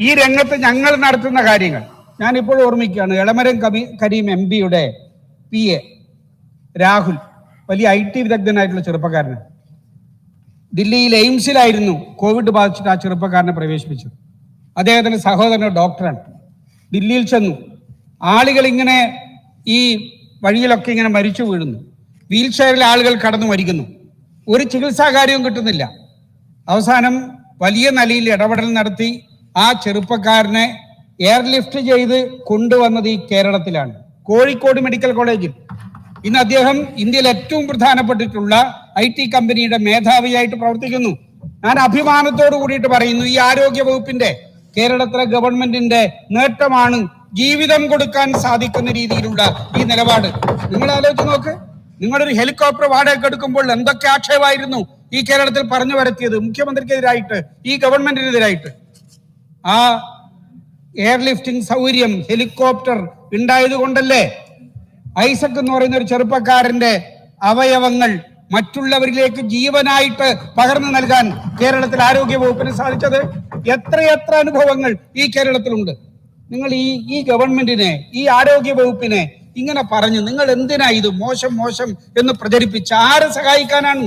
ഈ രംഗത്ത് ഞങ്ങൾ നടത്തുന്ന കാര്യങ്ങൾ. ഞാൻ ഇപ്പോൾ ഓർമ്മിക്കുകയാണ് എളമരം കബി കരീം എം പിയുടെ പി എ രാഹുൽ വലിയ ഐ ടി വിദഗ്ധനായിട്ടുള്ള ചെറുപ്പക്കാരനാണ് ദില്ലിയിൽ എയിംസിലായിരുന്നു കോവിഡ് ബാധിച്ചിട്ട് ആ ചെറുപ്പക്കാരനെ പ്രവേശിപ്പിച്ചത്. അദ്ദേഹത്തിന്റെ സഹോദരൻ ഡോക്ടറാണ്. ദില്ലിയിൽ ചെന്നു. ആളുകൾ ഇങ്ങനെ ഈ വഴിയിലൊക്കെ ഇങ്ങനെ മരിച്ചു വീഴുന്നു. വീൽ ചെയറിൽ ആളുകൾ കടന്നു മരിക്കുന്നു. ഒരു ചികിത്സാ കാര്യവും കിട്ടുന്നില്ല. അവസാനം വലിയ നിലയിൽ ഇടപെടൽ നടത്തി ആ ചെറുപ്പക്കാരനെ എയർലിഫ്റ്റ് ചെയ്ത് കൊണ്ടുവന്നത് ഈ കേരളത്തിലാണ്. കോഴിക്കോട് മെഡിക്കൽ കോളേജിൽ. ഇന്ന് അദ്ദേഹം ഇന്ത്യയിൽ ഏറ്റവും പ്രധാനപ്പെട്ടിട്ടുള്ള ഐ ടി കമ്പനിയുടെ മേധാവിയായിട്ട് പ്രവർത്തിക്കുന്നു. ഞാൻ അഭിമാനത്തോടു കൂടിയിട്ട് പറയുന്നു ഈ ആരോഗ്യ വകുപ്പിന്റെ കേരളത്തിലെ ഗവൺമെന്റിന്റെ നേട്ടമാണ് ജീവിതം കൊടുക്കാൻ സാധിക്കുന്ന രീതിയിലുള്ള ഈ നിലപാട്. നിങ്ങൾ ആലോചിച്ച് നോക്ക്. നിങ്ങളൊരു ഹെലികോപ്റ്റർ വാടക എടുക്കുമ്പോൾ എന്തൊക്കെ ആക്ഷേപമായിരുന്നു ഈ കേരളത്തിൽ പറഞ്ഞു വരത്തിയത് മുഖ്യമന്ത്രിക്കെതിരായിട്ട് ഈ ഗവൺമെന്റിനെതിരായിട്ട്. ആ എയർലിഫ്റ്റിംഗ് സൗകര്യം ഹെലികോപ്റ്റർ ഉണ്ടായത് കൊണ്ടല്ലേ ഐസക് എന്ന് പറയുന്ന ഒരു ചെറുപ്പക്കാരന്റെ അവയവങ്ങൾ മറ്റുള്ളവരിലേക്ക് ജീവനായിട്ട് പകർന്നു നൽകാൻ കേരളത്തിൽ ആരോഗ്യ വകുപ്പിന് സാധിച്ചത്? എത്രയെത്ര അനുഭവങ്ങൾ ഈ കേരളത്തിലുണ്ട്? നിങ്ങൾ ഈ ഈ ഗവൺമെന്റിനെ ഈ ആരോഗ്യ വകുപ്പിനെ ഇങ്ങനെ പറഞ്ഞു നിങ്ങൾ എന്തിനാ ഇത് മോശം മോശം എന്ന് പ്രചരിപ്പിച്ച് ആരെ സഹായിക്കാനാണ്